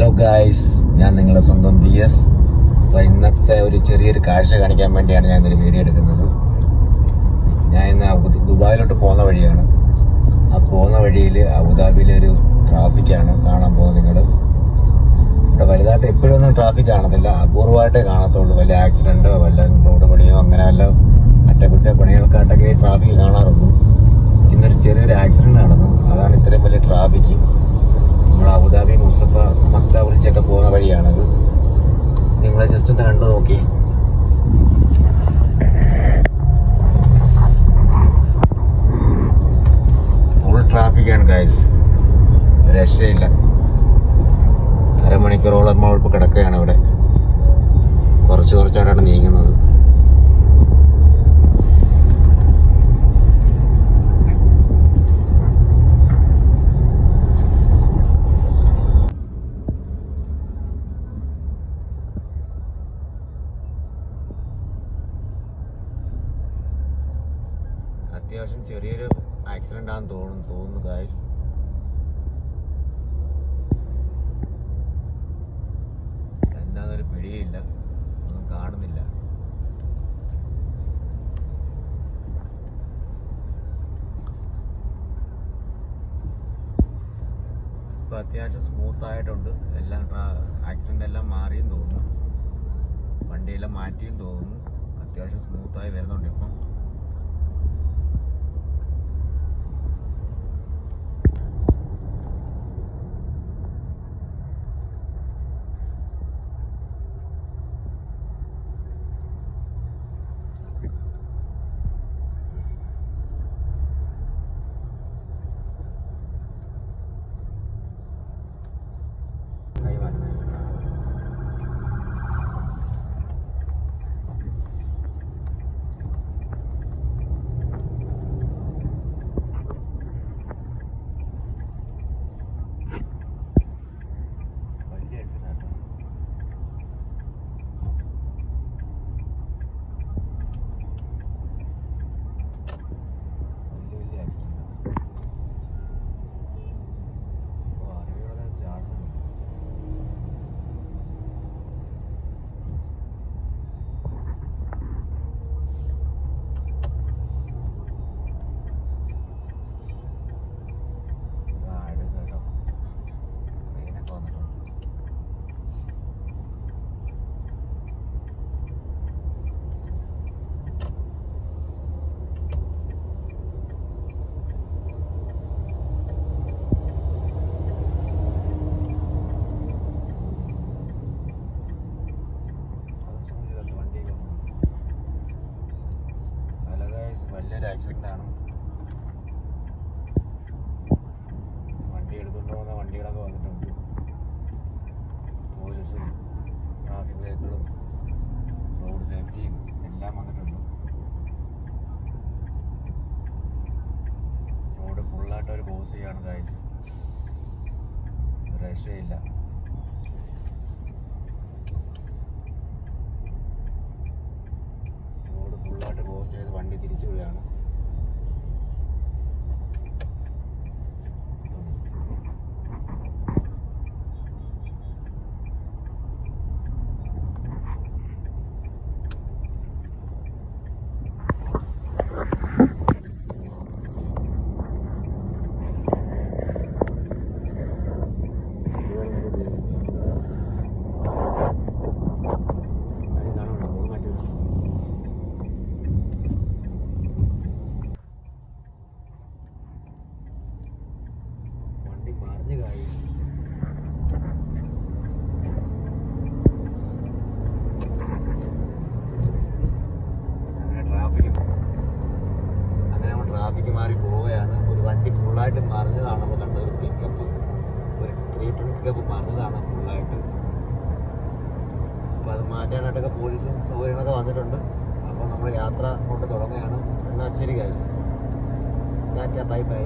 Hello guys ഞാൻ നിങ്ങളുടെ സ്വന്തം പി എസ് അപ്പോൾ ഇന്നത്തെ ഒരു ചെറിയൊരു കാഴ്ച കാണിക്കാൻ വേണ്ടിയാണ് ഞാൻ ഇന്നൊരു വീഡിയോ എടുക്കുന്നത്. ഞാൻ ഇന്ന് ദുബായിലോട്ട് പോകുന്ന വഴിയാണ്. ആ പോകുന്ന വഴിയിൽ അബുദാബിയിലെ ഒരു ട്രാഫിക്കാണ് കാണാൻ പോകുന്നത് നിങ്ങൾ ഇവിടെ വലുതായിട്ട് എപ്പോഴൊന്നും ട്രാഫിക് കാണത്തില്ല. അപൂർവമായിട്ടേ കാണത്തുള്ളൂ. വല്ല ആക്സിഡന്റോ വല്ല റോഡ് പണിയോ അങ്ങനെ വല്ല അറ്റകുറ്റ പണികൾക്കായിട്ടൊക്കെ ട്രാഫിക് കാണാറുള്ളൂ. ഇന്നൊരു ചെറിയൊരു ആക്സിഡന്റ് നടന്നു. അതാണ് ഇത്രയും വലിയ ട്രാഫിക് നമ്മൾ അബുദാബി മുസ്തഫ മക്ത വിളിച്ചൊക്കെ പോകുന്ന വഴിയാണത് നിങ്ങൾ ജസ്റ്റ് ഒന്ന് കണ്ടു നോക്കി ഫുൾ ട്രാഫിക്കാണ് ഗായ്സ് രക്ഷയില്ല. അരമണിക്കൂറോളം നമ്മൾ ഇപ്പോൾ കിടക്കുകയാണ് ഇവിടെ കുറച്ച് കുറച്ചായിട്ടാണ് നീങ്ങുന്നത്. അത്യാവശ്യം ചെറിയൊരു ആക്സിഡന്റ് ആണെന്ന് തോന്നുന്നു തോന്നുന്നു ഗായ്സ് എന്താന്നൊരു പിടിയില്ല. ഒന്നും കാണുന്നില്ല. ഇപ്പൊ അത്യാവശ്യം സ്മൂത്ത് ആയിട്ടുണ്ട്. എല്ലാം ആക്സിഡന്റ് എല്ലാം മാറിയും തോന്നുന്നു. വണ്ടിയെല്ലാം മാറ്റിയും തോന്നുന്നു. അത്യാവശ്യം സ്മൂത്തായി വരുന്നുണ്ട് ഇപ്പം. ആക്സിഡന്റ് ആണ്. വണ്ടി എടുത്തുകൊണ്ട് പോകുന്ന വണ്ടികളൊക്കെ വന്നിട്ടുണ്ട്. പോലീസും ട്രാഫിക് വെഹിക്കിളും റോഡ് സേഫ്റ്റിയും എല്ലാം വന്നിട്ടുണ്ട്. റോഡ് ഫുള്ളായിട്ട് അവർ ക്ലോസ് ചെയ്യാണ് ഗൈസ് രക്ഷയില്ല. ക്ലോസ് ചെയ്ത് വണ്ടി തിരിച്ചു വിടുകയാണ് വണ്ടി മറിഞ്ഞു കായി ട്രാഫിക് അങ്ങനെ നമ്മൾ ട്രാഫിക് മാറി പോവുകയാണ് ഒരു വണ്ടി ഫുള്ളായിട്ട് മറിഞ്ഞതാണ് നമ്മൾ കണ്ടത് ഒരു പിക്കപ്പ് ഒരു ത്രീ ടൺ പിക്കപ്പ് മറിഞ്ഞതാണ് ഫുള്ളായിട്ട്. അപ്പോൾ അത് മാറ്റാനായിട്ടൊക്കെ പോലീസും സൗകര്യങ്ങളൊക്കെ വന്നിട്ടുണ്ട്. അപ്പോൾ നമ്മൾ യാത്ര കൊണ്ട് തുടങ്ങുകയാണ്. എന്നാൽ ശരി ഗൈസ് ടാറ്റ ബൈ ബൈ